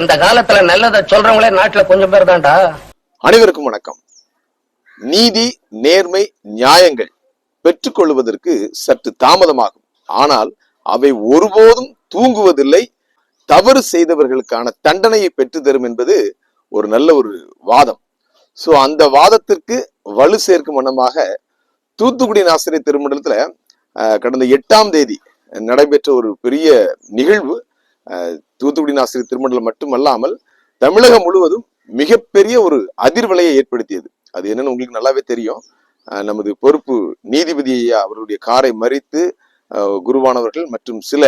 இந்த காலத்துல நல்லதை சொல்றவங்களே நாட்டுல கொஞ்சம் பேர் தான்டா. அனைவருக்கும் வணக்கம். நீதி நேர்மை நியாயங்கள் பெற்றுக்கொள்வதற்கு சற்று தாமதமாகும். ஆனால் அவை ஒருபோதும் தூங்குவதில்லை. தவறு செய்தவர்களுக்கான தண்டனையை பெற்று தரும் என்பது ஒரு நல்ல ஒரு வாதம். சோ அந்த வாதத்திற்கு வலு சேர்க்கும் வண்ணமாக தூத்துக்குடி நாசிரியர் திருமண்டலத்துல கடந்த எட்டாம் தேதி நடைபெற்ற ஒரு பெரிய நிகழ்வு. தூத்துக்குடி ஆசிரியர் திருமண்டலம் மட்டுமல்லாமல் தமிழகம் முழுவதும் மிகப்பெரிய ஒரு அதிர்வலையை ஏற்படுத்தியது. அது என்னன்னு உங்களுக்கு நல்லாவே தெரியும். நமது பொறுப்பு நீதிபதி ஐயா அவருடைய காரை மறித்து குருவானவர்கள் மற்றும் சில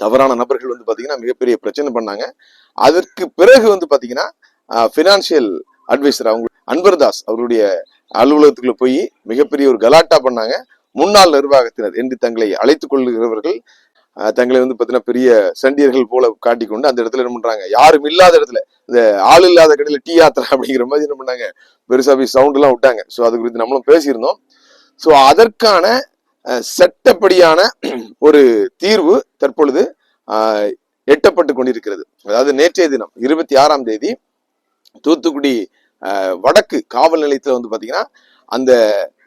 தவறான நபர்கள் வந்து பாத்தீங்கன்னா மிகப்பெரிய பிரச்சனை பண்ணாங்க. அதற்கு பிறகு வந்து பாத்தீங்கன்னா ஃபினான்ஷியல் அட்வைசர் அவங்க அன்பர்தாஸ் அவருடைய அலுவலகத்துக்குள்ள போய் மிகப்பெரிய ஒரு கலாட்டா பண்ணாங்க. முன்னாள் நிர்வாகத்தினர் என்று தங்களை அழைத்துக் கொள்கிறவர்கள் தங்களை வந்து பாத்தீங்கன்னா பெரிய சண்டியர்கள் போல காட்டிக்கொண்டு அந்த இடத்துல என்ன பண்றாங்க? யாரும் இல்லாத இடத்துல இந்த ஆள் இல்லாத கடையில டீ யாத்திரை அப்படிங்கிற மாதிரி என்ன பண்ணாங்க? பெருசா போய் சவுண்ட் எல்லாம் விட்டாங்க. ஸோ அது குறித்து நம்மளும் பேசியிருந்தோம். ஸோ அதற்கான அஹ், சட்டப்படியான ஒரு தீர்வு தற்பொழுது ஆஹ், எட்டப்பட்டு கொண்டிருக்கிறது. அதாவது நேற்றைய தினம் இருபத்தி ஆறாம் தேதி தூத்துக்குடி வடக்கு காவல் நிலையத்துல வந்து பாத்தீங்கன்னா அந்த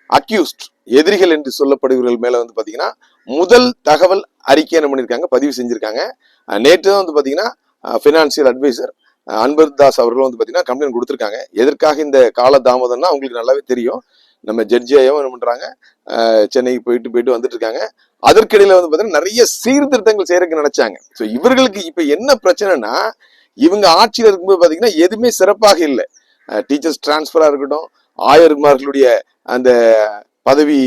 அக்யூஸ்ட் எதிரிகள் என்று சொல்லப்படுகிறவர்கள் மேல வந்து பாத்தீங்கன்னா முதல் தகவல் அறிக்கை என்ன பண்ணியிருக்காங்க பதிவு செஞ்சிருக்காங்க. நேற்று தான் வந்து பார்த்தீங்கன்னா ஃபினான்சியல் அட்வைசர் அன்பர் தாஸ் அவர்களும் வந்து பார்த்தீங்கன்னா கம்ப்ளைண்ட் கொடுத்துருக்காங்க. எதற்காக இந்த கால தாமதம்னா அவங்களுக்கு நல்லாவே தெரியும். நம்ம ஜட்ஜியாகவும் என்ன பண்ணுறாங்க சென்னைக்கு போயிட்டு போயிட்டு வந்துட்டு இருக்காங்க அதற்கிடையில் வந்து பார்த்தீங்கன்னா நிறைய சீர்திருத்தங்கள் செய்யறதுக்கு நினைச்சாங்க. ஸோ இவர்களுக்கு இப்போ என்ன பிரச்சனைனா இவங்க ஆட்சியில் இருக்கும்போது பார்த்தீங்கன்னா எதுவுமே சிறப்பாக இல்லை. டீச்சர்ஸ் டிரான்ஸ்ஃபராக இருக்கட்டும் ஆயர்மார்களுடைய அந்த பதவி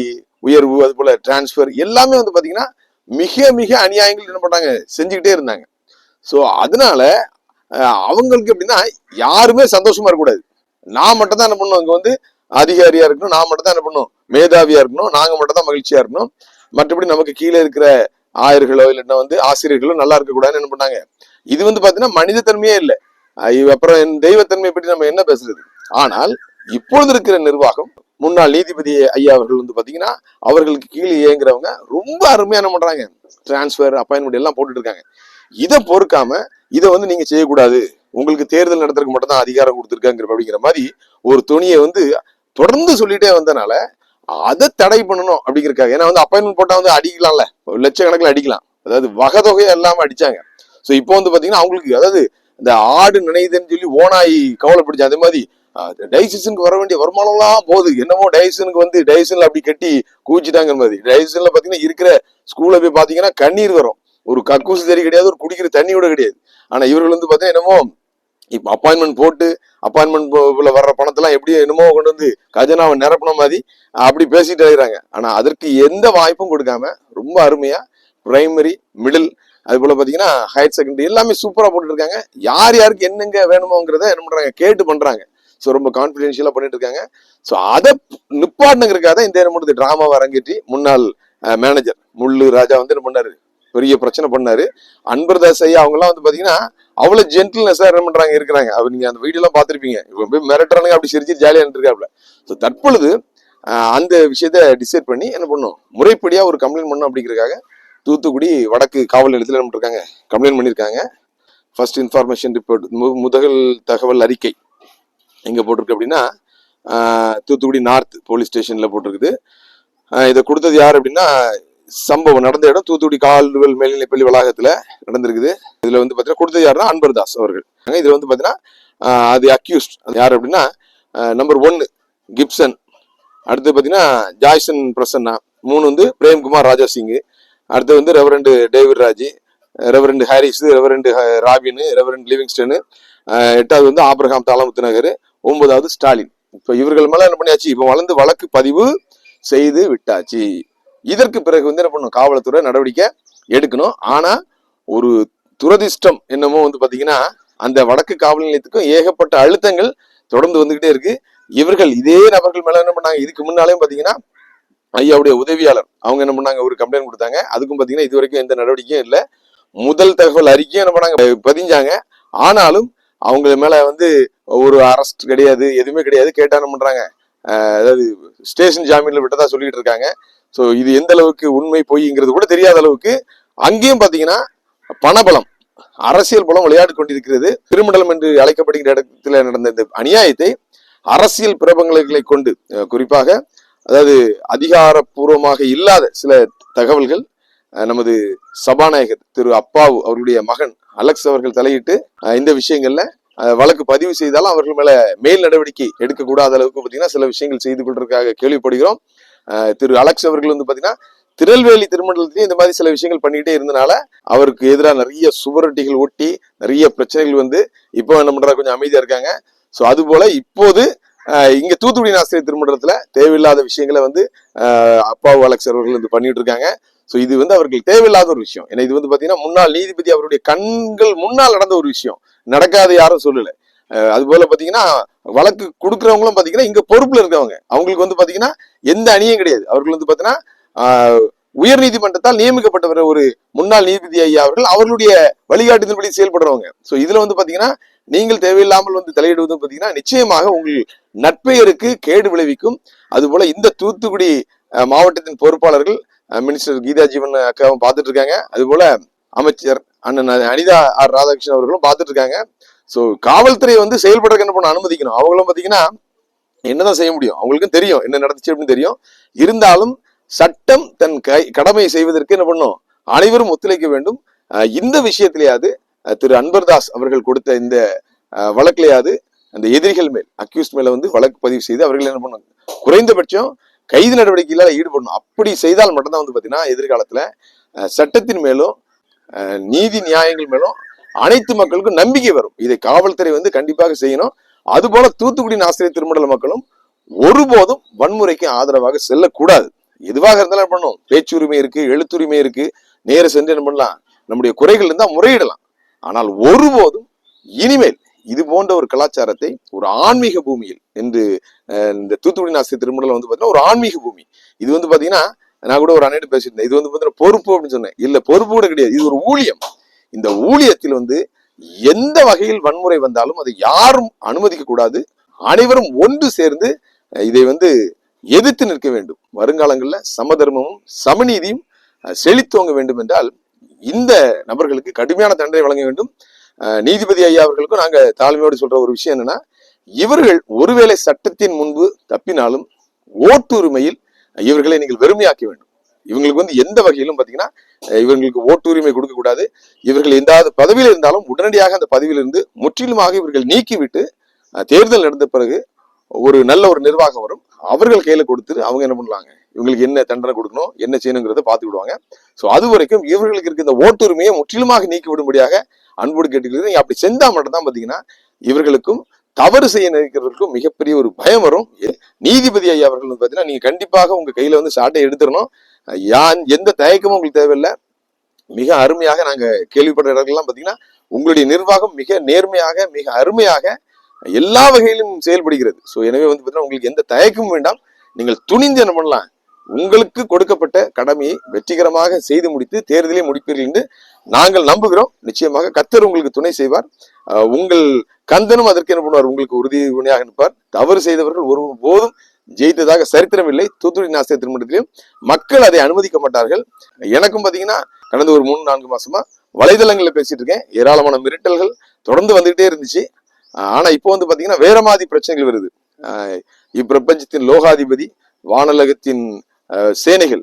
உயர்வு அது போல டிரான்ஸ்ஃபர் எல்லாமே வந்து பாத்தீங்கன்னா மிக மிக அநியாயங்கள் என்ன பண்ணாங்க செஞ்சுக்கிட்டே இருந்தாங்க. ஸோ அதனால அவங்களுக்கு எப்படின்னா யாருமே சந்தோஷமா இருக்கக்கூடாது. நான் மட்டும் தான் என்ன பண்ணும் அங்க வந்து அதிகாரியா இருக்கணும். நான் மட்டும் தான் என்ன பண்ணும் மேதாவியா இருக்கணும். நாங்க மட்டும் தான் மகிழ்ச்சியா இருக்கணும். மற்றபடி நமக்கு கீழே இருக்கிற ஆயர்களோ இல்லைன்னா வந்து ஆசிரியர்களோ நல்லா இருக்கக்கூடாதுன்னு என்ன பண்ணாங்க இது வந்து பாத்தீங்கன்னா மனித தன்மையே இல்லை. அப்புறம் என் தெய்வத்தன்மையை பற்றி நம்ம என்ன பேசுறது? ஆனால் இப்பொழுது இருக்கிற நிர்வாகம் முன்னாள் நீதிபதி ஐயா அவர்கள் வந்து பார்த்தீங்கன்னா அவர்களுக்கு கீழே இயங்குறவங்க ரொம்ப அருமையான என்ன பண்றாங்க? டிரான்ஸ்ஃபர் அப்பாயின்மெண்ட் எல்லாம் போட்டுட்டு இருக்காங்க. இதை பொறுக்காம இதை வந்து நீங்க செய்யக்கூடாது. உங்களுக்கு தேர்தல் நடத்துறதுக்கு மட்டும் தான் அதிகாரம் கொடுத்துருக்காங்க அப்படிங்கிற மாதிரி ஒரு துணியை வந்து தொடர்ந்து சொல்லிட்டே வந்தனால அதை தடை பண்ணணும் அப்படிங்கிறக்காக ஏன்னா வந்து அப்பாயின்மெண்ட் போட்டா வந்து அடிக்கலாம்ல. ஒரு லட்சக்கணக்கில் அடிக்கலாம். அதாவது வகை தொகையை எல்லாமே அடிச்சாங்க. ஸோ இப்போ வந்து பார்த்தீங்கன்னா அவங்களுக்கு அதாவது இந்த ஆடு நினைதுன்னு சொல்லி ஓனாய் கவலைப்பிடிச்சு. அதே மாதிரி டைசிஷனுக்கு வர வேண்டிய வருமானம்லாம் போகுது. என்னமோ டைசனுக்கு வந்து டைசன்ல அப்படி கட்டி கூச்சிட்டாங்க மாதிரி. டைசன்ல பாத்தீங்கன்னா இருக்கிற ஸ்கூல்ல போய் பாத்தீங்கன்னா கண்ணீர் வரும். ஒரு கக்கூசு தறி கிடையாது ஒரு குடிக்கிற தண்ணி கூட கிடையாது. ஆனா இவர்கள் வந்து பாத்தீங்கன்னா என்னமோ இப்ப அப்பாயின்மெண்ட் போட்டு அப்பாயின்மெண்ட் வர்ற பணத்தெல்லாம் எப்படி என்னமோ கொண்டு வந்து கஜனாவை நிரப்பின மாதிரி அப்படி பேசிட்டு இருக்கிறாங்க. ஆனா அதற்கு எந்த வாய்ப்பும் கொடுக்காம ரொம்ப அருமையா பிரைமரி மிடில் அது போல பாத்தீங்கன்னா ஹையர் செகண்டரி எல்லாமே சூப்பரா போட்டுட்டு இருக்காங்க. யார் யாருக்கு என்னங்க வேணுமோங்கிறத என்ன பண்றாங்க கேட்டு பண்றாங்க. ஸோ ரொம்ப கான்ஃபிடென்ஷியலாக பண்ணிட்டு இருக்காங்க ஸோ அதை நிப்பாட்டுங்கிறதுக்காக தான் இந்த என்ன டிராமாவை அரங்கேற்றி முன்னாள் மேனேஜர் முள்ளு ராஜா வந்து என்ன பண்ணாரு? பெரிய பிரச்சனை பண்ணாரு. அன்பர்தாஸ் ஐயா அவங்க வந்து வந்து அவ்வளோ அவ்வளவு ஜென்டில்னஸா என்ன பண்றாங்க இருக்கிறாங்க. அவர் நீங்கள் அந்த வீடியோலாம் பார்த்துருப்பீங்க. பாத்திருப்பீங்க போய் மிரட்டுறானுங்க அப்படி சிரிச்சு ஜாலியாக இருந்திருக்காப்ல ஸோ தற்பொழுது அந்த விஷயத்த டிசைட் பண்ணி என்ன பண்ணும்? முறைப்படியாக ஒரு கம்ப்ளைண்ட் பண்ணும் அப்படிங்கிறதுக்காக தூத்துக்குடி வடக்கு காவல் நிலையத்தில் என்ன பண்ணிருக்காங்க? கம்ப்ளைண்ட் பண்ணியிருக்காங்க ஃபர்ஸ்ட் இன்ஃபர்மேஷன் ரிப்போர்ட் முதல் தகவல் அறிக்கை. எங்கே போட்டிருக்கு அப்படின்னா தூத்துக்குடி நார்த் போலீஸ் ஸ்டேஷனில் போட்டிருக்குது. இதை கொடுத்தது யார் அப்படின்னா சம்பவம் நடந்த இடம் தூத்துக்குடி கால்வல் மேல்நிலைப்பள்ளி வளாகத்தில் நடந்திருக்குது. இதில் வந்து பார்த்தீங்கன்னா கொடுத்தது யாருன்னா அன்பர்தாஸ் அவர்கள். இதில் வந்து பார்த்தீங்கன்னா அது அக்யூஸ்ட் யார் அப்படின்னா நம்பர் ஒன்னு கிப்சன். அடுத்து பார்த்தீங்கன்னா ஜாய்சன் பிரசன்னா. மூணு வந்து பிரேம்குமார் ராஜா சிங்கு அடுத்து வந்து reverend David Raj. Reverend Harris reverend Robin reverend Livingstone. எட்டாவது வந்து ஆப்ரஹாம் தாளமுத்து நகர். ஒன்பதாவது ஸ்டாலின். இப்போ இவர்கள் மேல என்ன பண்ணியாச்சு? இப்போ வளர்ந்து வழக்கு பதிவு செய்து விட்டாச்சு. இதற்கு பிறகு வந்து என்ன பண்ணும் காவல்துறை நடவடிக்கை எடுக்கணும். ஆனா ஒரு துரதிர்ஷ்டம் என்னமோ வந்து பாத்தீங்கன்னா அந்த வடக்கு காவல் நிலையத்துக்கும் ஏகப்பட்ட அழுத்தங்கள் தொடர்ந்து வந்துகிட்டே இருக்கு. இவர்கள் இதே நபர்கள் மேல என்ன பண்ணாங்க? இதுக்கு முன்னாலேயும் பாத்தீங்கன்னா ஐயாவுடைய உதவியாளர் அவங்க என்ன பண்ணாங்க? ஒரு கம்ப்ளைண்ட் கொடுத்தாங்க. அதுக்கும் பாத்தீங்கன்னா இது வரைக்கும் எந்த நடவடிக்கையும் இல்லை. முதல் தகவல் அறிக்கையும் என்ன பண்ணாங்க? பதிஞ்சாங்க. ஆனாலும் அவங்க மேல வந்து ஒரு அரெஸ்ட் கிடையாது எதுவுமே கிடையாது கேட்டா என்ன பண்றாங்க? அதாவது ஸ்டேஷன் ஜாமீன்ல விட்டதா சொல்லிட்டு இருக்காங்க. ஸோ இது எந்த அளவுக்கு உண்மை பொய்ங்கிறது கூட தெரியாத அளவுக்கு அங்கேயும் பாத்தீங்கன்னா பணபலம் அரசியல் பலம் விளையாடி கொண்டிருக்கிறது. திருமண்டலம் என்று அழைக்கப்படுகிற இடத்துல நடந்த இந்த அநியாயத்தை அரசியல் பிரபங்களை கொண்டு குறிப்பாக அதாவது அதிகாரப்பூர்வமாக இல்லாத சில தகவல்கள் நமது சபாநாயகர் திரு அப்பாவு அவருடைய மகன் அலெக்ஸ் அவர்கள் தலையிட்டு இந்த விஷயங்கள்ல வழக்கு பதிவு செய்தாலும் அவர்கள் மேல மேல் நடவடிக்கை எடுக்கக்கூடாத அளவுக்கு பார்த்தீங்கன்னா சில விஷயங்கள் செய்து கொண்டிருக்காக கேள்விப்படுகிறோம். திரு அலெக்ஸ் அவர்கள் வந்து பார்த்தீங்கன்னா திருநெல்வேலி திருமண்டலத்திலேயும் இந்த மாதிரி சில விஷயங்கள் பண்ணிட்டே இருந்தனால அவருக்கு எதிராக நிறைய சுவரொட்டிகள் ஒட்டி நிறைய பிரச்சனைகள் வந்து இப்போ என்ன பண்றா கொஞ்சம் அமைதியா இருக்காங்க. ஸோ அது போல இப்போது இங்க தூத்துக்குடி ஆசிரியர் திருமண்டலத்துல தேவையில்லாத விஷயங்களை வந்து அஹ், அப்பாவு அலெக்ஸ் அவர்கள் வந்து பண்ணிட்டு இருக்காங்க. ஸோ இது வந்து அவர்கள் தேவையில்லாத ஒரு விஷயம். ஏன்னா இது வந்து பார்த்தீங்கன்னா முன்னாள் நீதிபதி அவருடைய கண்கள் முன்னால் நடந்த ஒரு விஷயம். நடக்காது யாரும் சொல்லலை. அதுபோல அது வழக்கு கொடுக்குறவங்களும் பார்த்தீங்கன்னா இங்கே பொறுப்பில் இருக்கவங்க அவங்களுக்கு வந்து பார்த்தீங்கன்னா எந்த அணியும் கிடையாது. அவர்கள் வந்து பார்த்தீங்கன்னா உயர் நீதிமன்றத்தால் நியமிக்கப்பட்டவர் ஒரு முன்னாள் நீதிபதி ஐயா அவர்கள் அவர்களுடைய வழிகாட்டுதல்படி செயல்படுறவங்க. ஸோ இதில் வந்து பார்த்தீங்கன்னா நீங்கள் தேவையில்லாமல் வந்து தலையிடுவது பார்த்தீங்கன்னா நிச்சயமாக உங்கள் நட்பெயருக்கு கேடு விளைவிக்கும். அதுபோல இந்த தூத்துக்குடி மாவட்டத்தின் பொறுப்பாளர்கள் மினிஸ்டர் கீதா ஜீவன் அக்காவும் பார்த்துட்டு இருக்காங்க அதுபோல அமைச்சர் அண்ணன் அனிதா ஆர் ராதாகிருஷ்ணன் அவர்களும் பார்த்துட்டு இருக்காங்க ஸோ காவல்துறை வந்து செயல்படுறதுக்கு என்ன பண்ண அனுமதிக்கணும். அவங்களும் பார்த்தீங்கன்னா என்னதான் செய்ய முடியும்? அவங்களுக்கும் தெரியும் என்ன நடந்துச்சு அப்படின்னு தெரியும். இருந்தாலும் சட்டம் தன் கை கடமையை செய்வதற்கு என்ன பண்ணும் அனைவரும் ஒத்துழைக்க வேண்டும். இந்த விஷயத்திலேயாவது திரு அன்பர்தாஸ் அவர்கள் கொடுத்த இந்த வழக்கிலேயாவது அந்த எதிரிகள் மேல் அக்யூஸ்ட் மேல வந்து வழக்கு பதிவு செய்து அவர்கள் என்ன பண்ணுவாங்க குறைந்தபட்சம் கைது நடவடிக்கையில ஈடுபடணும். அப்படி செய்தால் மட்டும்தான் வந்து பார்த்தீங்கன்னா எதிர்காலத்துல சட்டத்தின் மேலும் நீதி நியாயங்கள் மேலும் அனைத்து மக்களுக்கும் நம்பிக்கை வரும். இதை காவல்துறை வந்து கண்டிப்பாக செய்யணும். அதுபோல தூத்துக்குடி ஆசிரியர் திருமண்டல மக்களும் ஒருபோதும் வன்முறைக்கு ஆதரவாக செல்லக்கூடாது. எதுவாக இருந்தாலும் என்ன பேச்சுரிமை இருக்கு எழுத்துரிமை இருக்கு. நேர சென்று என்ன பண்ணலாம்? நம்முடைய குறைகள் இருந்தால் முறையிடலாம். ஆனால் ஒருபோதும் இனிமேல் இது போன்ற ஒரு கலாச்சாரத்தை ஒரு ஆன்மீக பூமியில் என்று இந்த தூத்துக்குடி நாசி திருமணம் வந்து பார்த்தீங்கன்னா ஒரு ஆன்மீக பூமி. இது வந்து பாத்தீங்கன்னா நான் கூட ஒரு அண்ணன் பேசியிருந்தேன். இது வந்து பார்த்தீங்கன்னா பொறுப்பு அப்படின்னு சொன்னேன். இல்ல பொறுப்பு கூட கிடையாது. இது ஒரு ஊழியம். இந்த ஊழியத்தில் வந்து எந்த வகையில் வன்முறை வந்தாலும் அதை யாரும் அனுமதிக்க கூடாது. அனைவரும் ஒன்று சேர்ந்து இதை வந்து எதிர்த்து நிற்க வேண்டும். வருங்காலங்களில் சமதர்மமும் சமநீதியும் செழித்தோங்க வேண்டும் என்றால் இந்த நபர்களுக்கு கடுமையான தண்டனை வழங்க வேண்டும். நீதிபதி ஐயா அவர்களுக்கும் நாங்க தாழ்மையோடு சொல்ற ஒரு விஷயம் என்னன்னா இவர்கள் ஒருவேளை சட்டத்தின் முன்பு தப்பினாலும் ஓட்டுரிமையில் இவர்களை நீங்கள் வெறுமையாக்க வேண்டும். இவங்களுக்கு வந்து எந்த வகையிலும் பாத்தீங்கன்னா இவங்களுக்கு ஓட்டுரிமை கொடுக்க கூடாது. இவர்கள் எந்தாவது பதவியில் இருந்தாலும் உடனடியாக அந்த பதவியிலிருந்து முற்றிலுமாக இவர்கள் நீக்கிவிட்டு தேர்தல் நடந்த பிறகு ஒரு நல்ல ஒரு நிர்வாகம் வரும். அவர்கள் கையில கொடுத்துட்டு அவங்க என்ன பண்ணுவாங்க இவங்களுக்கு என்ன தண்டனை கொடுக்கணும் என்ன செய்யணுங்கிறத பார்த்துக்கிடுவாங்க ஸோ அது வரைக்கும் இவர்களுக்கு இருக்க இந்த ஓட்டுரிமையை முற்றிலுமாக நீக்கி விடும்படியாக அன்போடு கேட்டுக்கிறது நீங்க அப்படி செஞ்சா மட்டும்தான் பார்த்தீங்கன்னா இவர்களுக்கும் தவறு செய்ய நினைக்கிறவர்களுக்கும் மிகப்பெரிய ஒரு பயம் வரும். நீதிபதி ஐயா அவர்கள் வந்து பார்த்தீங்கன்னா நீங்க கண்டிப்பாக உங்க கையில வந்து சாட்டை எடுத்துடணும். யான் எந்த தயக்கமும் உங்களுக்கு தேவையில்லை. மிக அருமையாக நாங்கள் கேள்விப்படுற இடங்கள்லாம் பார்த்தீங்கன்னா உங்களுடைய நிர்வாகம் மிக நேர்மையாக மிக அருமையாக எல்லா வகையிலும் செயல்படுகிறது. ஸோ எனவே வந்து பார்த்தீங்கன்னா உங்களுக்கு எந்த தயக்கமும் வேண்டாம். நீங்கள் துணிந்து என்ன பண்ணலாம்? உங்களுக்கு கொடுக்கப்பட்ட கடமையை வெற்றிகரமாக செய்து முடித்து தேர்தலை முடிப்பீர்கள் என்று நாங்கள் நம்புகிறோம். நிச்சயமாக கத்தர் உங்களுக்கு துணை செய்வார். உங்கள் கந்தனும் அதற்கு என்ன பண்ணுவார்? உங்களுக்கு உறுதி துணையாக நிற்பார். தவறு செய்தவர்கள் ஒரு போதும் ஜெயித்ததாக சரித்திரம் இல்லை. தூத்துக்குடி நாசிரியர் திருமணத்திலையும் மக்கள் அதை அனுமதிக்க மாட்டார்கள். எனக்கும் பாத்தீங்கன்னா கடந்த ஒரு மூணு நான்கு மாசமா வலைதளங்களில் பேசிட்டு இருக்கேன். ஏராளமான மிரட்டல்கள் தொடர்ந்து வந்துகிட்டே இருந்துச்சு. ஆனா இப்போ வந்து பாத்தீங்கன்னா வேற மாதிரி பிரச்சனைகள் வருது. இப்பிரபஞ்சத்தின் லோகாதிபதி வானலகத்தின் சேனைகள்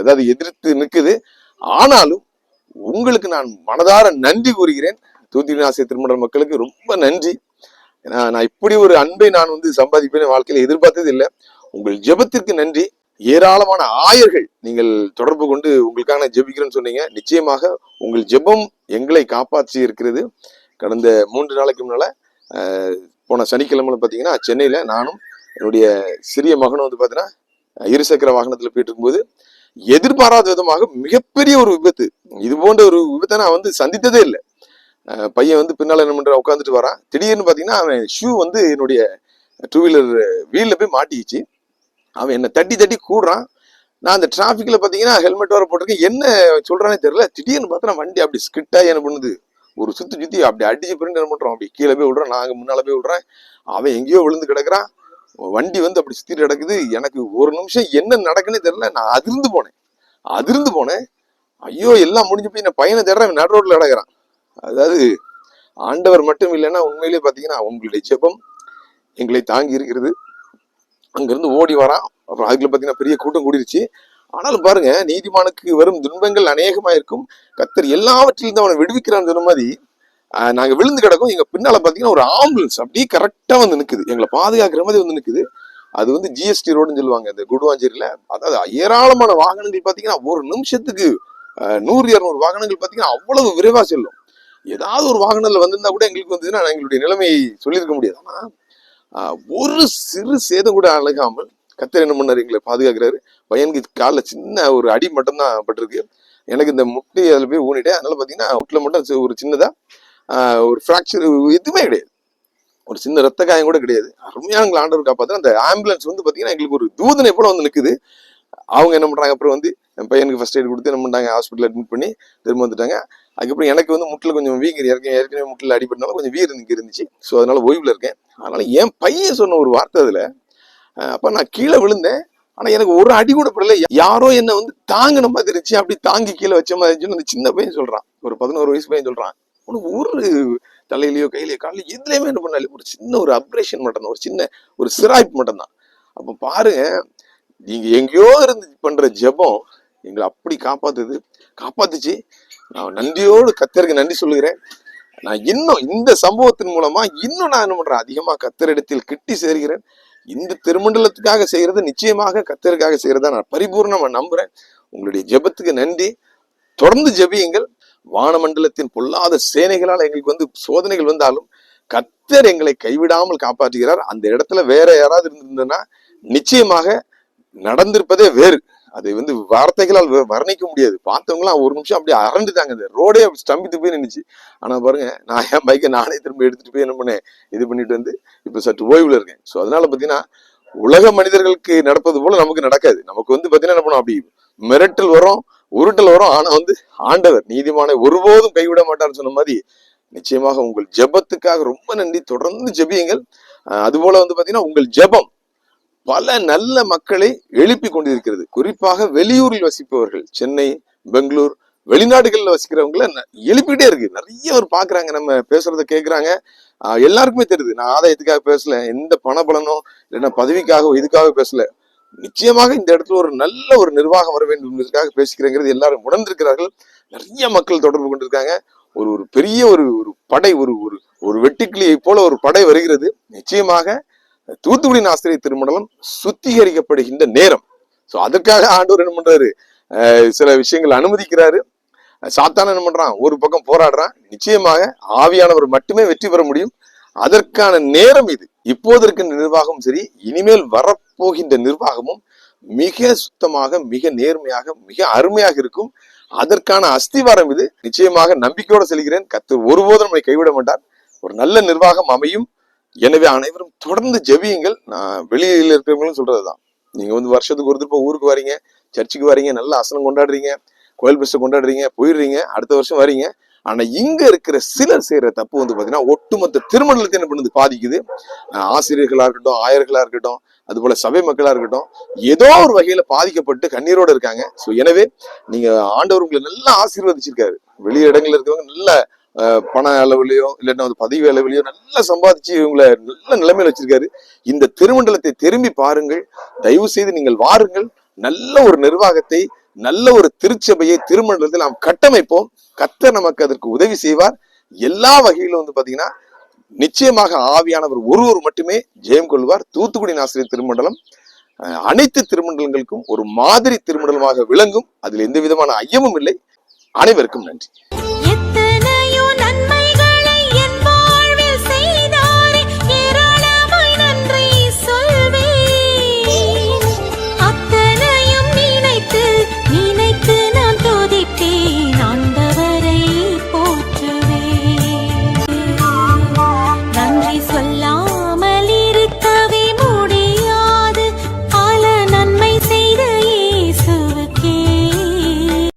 அதாவது எதிர்த்து நிற்குது. ஆனாலும் உங்களுக்கு நான் மனதார நன்றி கூறுகிறேன். தூத்துக்குடி ஆசிரியர் திருமண மக்களுக்கு ரொம்ப நன்றி. ஏன்னா நான் இப்படி ஒரு அன்பை நான் வந்து சம்பாதிப்பேன் வாழ்க்கையில் எதிர்பார்த்தது இல்லை. உங்கள் ஜெபத்திற்கு நன்றி. ஏராளமான ஆயர்கள் நீங்கள் தொடர்பு கொண்டு உங்களுக்கான ஜெபிக்கிறேன்னு சொன்னீங்க. நிச்சயமாக உங்கள் ஜெபம் எங்களை காப்பாற்றி இருக்கிறது. கடந்த மூன்று நாளைக்கு முன்னால போன சனிக்கிழமை பார்த்தீங்கன்னா சென்னையில் நானும் என்னுடைய சிறிய மகனும் வந்து பார்த்தீங்கன்னா இருசக்கர வாகனத்தில் போயிட்டு இருக்கும்போது எதிர்பாராத விதமாக மிகப்பெரிய ஒரு விபத்து. இது போன்ற ஒரு விபத்தை நான் வந்து சந்தித்ததே இல்லை. பையன் வந்து பின்னால என்ன பண்ற உட்காந்துட்டு வரான். திடீர்னு பாத்தீங்கன்னா அவன் ஷூ வந்து என்னுடைய டூ வீலர் வீல்ல போய் மாட்டிக்கிச்சு. அவன் என்னை தட்டி தட்டி கூடுறான். நான் அந்த டிராஃபிக்ல பாத்தீங்கன்னா ஹெல்மெட் வர போட்டிருக்கேன். என்ன சொல்றானே தெரியல. திடீர்னு பார்த்தா வண்டி அப்படி ஸ்கிட்டா என்ன பண்ணுது? ஒரு சுத்தி சுத்தி அப்படி அடிச்சு பிரிண்ட் என்ன பண்ணுறோம் அப்படி கீழே போய் விடுறான். நாங்க முன்னால போய் விடுறேன். அவன் எங்கேயோ விழுந்து கிடக்குறான். வண்டி வந்து அப்படி சுத்திட்டு கிடக்குது. எனக்கு ஒரு நிமிஷம் என்ன நடக்குன்னே தெரியல. நான் அதிர்ந்து போனேன். அதிர்ந்து போனேன். ஐயோ எல்லாம் முடிஞ்சு போய் நான் பையனை தேடுறேன் நடு ரோட்ல கிடக்குறான் அதாவது ஆண்டவர் மட்டும் இல்லைன்னா உண்மையிலே பார்த்தீங்கன்னா உங்களுடைய செபம் எங்களை தாங்கி இருக்கிறது. அங்கிருந்து ஓடி வரான் அப்புறம் அதுக்குள்ள பார்த்தீங்கன்னா பெரிய கூட்டம் கூடிருச்சு. ஆனாலும் பாருங்க நீதிமானுக்கு வரும் துன்பங்கள் அநேகமாக இருக்கும் கத்தர் எல்லாவற்றிலிருந்து அவனை விடுவிக்கிறான்னு சொன்ன மாதிரி நாங்கள் நாங்க விழுந்து கிடக்கும். எங்க பின்னால பாத்தீங்கன்னா ஒரு ஆம்புலன்ஸ் அப்படியே கரெக்டா வந்து நிக்குது. எங்களை பாதுகாக்கிற மாதிரி வந்து நிக்குது. அது வந்து ஜிஎஸ்டி ரோடுன்னு சொல்லுவாங்க இந்த குடுவாஞ்சேரியில. அதாவது ஏராளமான வாகனங்கள் பாத்தீங்கன்னா ஒரு நிமிஷத்துக்கு நூறு இரநூறு வாகனங்கள் பாத்தீங்கன்னா அவ்வளவு விரைவா செல்லும். ஏதாவது ஒரு வாகனத்துல வந்திருந்தா கூட எங்களுக்கு வந்ததுன்னா எங்களுடைய நிலைமையை சொல்லியிருக்க முடியாது. ஆனா ஒரு சிறு சேதம் கூட அழகாமல் கத்தர் என்ன பண்ணார்? எங்களை பாதுகாக்கிறாரு. பையனுக்கு காலில் சின்ன ஒரு அடி மட்டும்தான் பட்டிருக்கு. எனக்கு இந்த முட்டை அதில் போய் ஊனிட்டேன். அதனால பார்த்தீங்கன்னா முட்டில் மட்டும் ஒரு சின்னதாக ஒரு ஃப்ராக்சர் எதுவுமே கிடையாது. ஒரு சின்ன ரத்த காயம் கூட கிடையாது. அருமையான எங்களை ஆண்டவர் காப்பாத்து அந்த ஆம்புலன்ஸ் வந்து பார்த்தீங்கன்னா எங்களுக்கு ஒரு தூதனை போல வந்து நிற்குது அவங்க என்ன பண்ணுறாங்க அப்புறம் வந்து என் பையனுக்கு ஃபர்ஸ்ட் எய்ட் கொடுத்து என்ன பண்ணாங்க ஹாஸ்பிட்டல் அட்மிட் பண்ணி திரும்ப வந்துட்டாங்க. அதுக்கப்புறம் எனக்கு வந்து முட்டில் கொஞ்சம் வீங்கி ஏற்கனவே ஏற்கனவே முட்டில் அடிபட்டனால கொஞ்சம் வீர் இங்க இருந்துச்சு. ஸோ அதனால் ஓய்வில் இருக்கேன். அதனால் என் பையன் சொன்ன ஒரு வார்த்தை அதில். அப்போ நான் கீழே விழுந்தேன். ஆனால் எனக்கு ஒரு அடி கூட படல. யாரோ என்னை வந்து தாங்கின மாதிரி இருந்துச்சு. அப்படி தாங்கி கீழே வச்ச மாதிரி இருந்துச்சுன்னு அந்த சின்ன பையன் சொல்கிறான் ஒரு பதினோரு வயசு பையன் சொல்கிறான் உனக்கு ஒரு தலையிலையோ கையிலையோ காலையில எதுலையுமே என்ன பண்ணாலே. ஒரு சின்ன ஒரு அப்ரேஷன் மட்டும் ஒரு சின்ன ஒரு சிராய்ப்பு மட்டும்தான். அப்போ பாருங்க நீங்க எங்கேயோ இருந்து பண்ற ஜெபம் எங்களை அப்படி காப்பாத்துது. காப்பாத்துச்சு. நான் நன்றியோடு கத்தருக்கு நன்றி சொல்லுகிறேன். நான் இன்னும் இந்த சம்பவத்தின் மூலமா இன்னும் நான் என்ன பண்றேன்? அதிகமா கத்தரிடத்தில் கிட்டி சேர்கிறேன். இந்த திருமண்டலத்துக்காக செய்யறது நிச்சயமாக கத்தருக்காக செய்யறதா நான் பரிபூர்ணமா நம்புறேன். உங்களுடைய ஜெபத்துக்கு நன்றி. தொடர்ந்து ஜெபியுங்கள். வானமண்டலத்தின் பொல்லாத சேனைகளால் எங்களுக்கு வந்து சோதனைகள் வந்தாலும் கத்தர் எங்களை கைவிடாமல் காப்பாற்றுகிறார். அந்த இடத்துல வேற யாராவது இருந்திருந்ததுன்னா நிச்சயமாக நடந்திருப்பதே வேறு. அதை வந்து வார்த்தைகளால் வ- வர்ணிக்க முடியாது. பார்த்தவங்களாம் ஒரு நிமிஷம் அப்படியே அரண்டுட்டாங்க அந்த ரோடே ஸ்டம்பித்து போய் நின்றுச்சு ஆனா பாருங்க நான் என் பைக்கை நானே திரும்ப எடுத்துட்டு போய் என்ன பண்ணேன்? இது பண்ணிட்டு வந்து இப்ப சற்று ஓய்வுல இருக்கேன். ஸோ அதனால பாத்தீங்கன்னா உலக மனிதர்களுக்கு நடப்பது போல நமக்கு நடக்காது. நமக்கு வந்து பாத்தீங்கன்னா என்ன பண்ணுவோம் அப்படி மிரட்டல் வரும். உருட்டல் வரும். ஆனா வந்து ஆண்டவர் நீதிமானை ஒருபோதும் கைவிட மாட்டார்னு சொன்ன மாதிரி நிச்சயமாக உங்கள் ஜெபத்துக்காக ரொம்ப நன்றி. தொடர்ந்து ஜெபியுங்கள். அதுபோல வந்து பாத்தீங்கன்னா உங்கள் ஜெபம் பல நல்ல மக்களை எழுப்பி கொண்டிருக்கிறது. குறிப்பாக வெளியூரில் வசிப்பவர்கள் சென்னை பெங்களூர் வெளிநாடுகளில் வசிக்கிறவங்கள ந- எழுப்பிட்டே இருக்கு. நிறைய பேர் பாக்குறாங்க நம்ம பேசுறத கேட்குறாங்க எல்லாருக்குமே தெரியுது. நான் ஆதாயத்துக்காக பேசல எந்த பணபலனோ இல்லைன்னா பதவிக்காகவோ இதுக்காக பேசல. நிச்சயமாக இந்த இடத்துல ஒரு நல்ல ஒரு நிர்வாகம் வர வேண்டும் என்பதற்காக பேசிக்கிறேங்கிறது எல்லாரும் உணர்ந்திருக்கிறார்கள். நிறைய மக்கள் தொடர்பு கொண்டிருக்காங்க. ஒரு ஒரு பெரிய ஒரு ஒரு படை ஒரு ஒரு ஒரு வெட்டுக்கிளியை போல ஒரு படை வருகிறது. நிச்சயமாக தூத்துக்குடி ஆசிரியர் திருமண்டலம் சுத்திகரிக்கப்படுகின்ற நேரம். சோ அதற்காக ஆண்டவர் என்ன பண்றாரு? சில விஷயங்கள் அனுமதிக்கிறாரு. சாத்தான என்ன பண்றான்? ஒரு பக்கம் போராடுறான். நிச்சயமாக ஆவியானவர் மட்டுமே வெற்றி பெற முடியும். அதற்கான நேரம் இது. இப்போது இருக்கின்ற நிர்வாகம் சரி இனிமேல் வரப்போகின்ற நிர்வாகமும் மிக சுத்தமாக மிக நேர்மையாக மிக அருமையாக இருக்கும். அதற்கான அஸ்திவாரம் இது. நிச்சயமாக நம்பிக்கையோடு செல்கிறேன். கத்து ஒருபோதும் நம்மை கைவிட மாட்டார். ஒரு நல்ல நிர்வாகம் அமையும். எனவே அனைவரும் தொடர்ந்து ஜெபியுங்கள். நான் வெளியில் இருக்கிறவங்களும் சொல்றதுதான். நீங்க வந்து வருஷத்துக்கு ஒரு திருப்ப ஊருக்கு வரீங்க சர்ச்சுக்கு வரீங்க நல்ல அசனம் கொண்டாடுறீங்க கோயில் பெஸ்ட் கொண்டாடுறீங்க போயிடுறீங்க அடுத்த வருஷம் வரீங்க. ஆனா இங்க இருக்கிற சிலர் செய்யற தப்பு வந்து பாத்தீங்கன்னா ஒட்டுமொத்த திருமணத்தை என்ன பண்ணுது? பாதிக்குது. ஆசிரியர்களா இருக்கட்டும் ஆயர்களா இருக்கட்டும் அது போல சபை மக்களா இருக்கட்டும் ஏதோ ஒரு வகையில பாதிக்கப்பட்டு கண்ணீரோட இருக்காங்க. சோ எனவே நீங்க ஆண்டவர் உங்களை நல்லா ஆசீர்வதிச்சிருக்காரு. வெளி இடங்கள்ல இருக்கவங்க நல்ல பண அளவுலையோ இல்லைன்னா பதவி அளவுலையோ நல்லா சம்பாதிச்சு இவங்களை நல்ல நிலைமையில வச்சிருக்காரு. இந்த திருமண்டலத்தை திரும்பி பாருங்கள். தயவு செய்து நீங்கள் வாருங்கள். நல்ல ஒரு நிர்வாகத்தை நல்ல ஒரு திருச்சபையை திருமண்டலத்தில் நாம் கட்டமைப்போம். கத்தர் நமக்கு அதற்கு உதவி செய்வார். எல்லா வகையிலும் வந்து பாத்தீங்கன்னா நிச்சயமாக ஆவியானவர் ஒருவர் மட்டுமே ஜெயம் கொள்வார். தூத்துக்குடி நாசிரியர் திருமண்டலம் அனைத்து திருமண்டலங்களுக்கும் ஒரு மாதிரி திருமண்டலமாக விளங்கும். அதில் எந்த விதமான ஐயமும் இல்லை. அனைவருக்கும் நன்றி.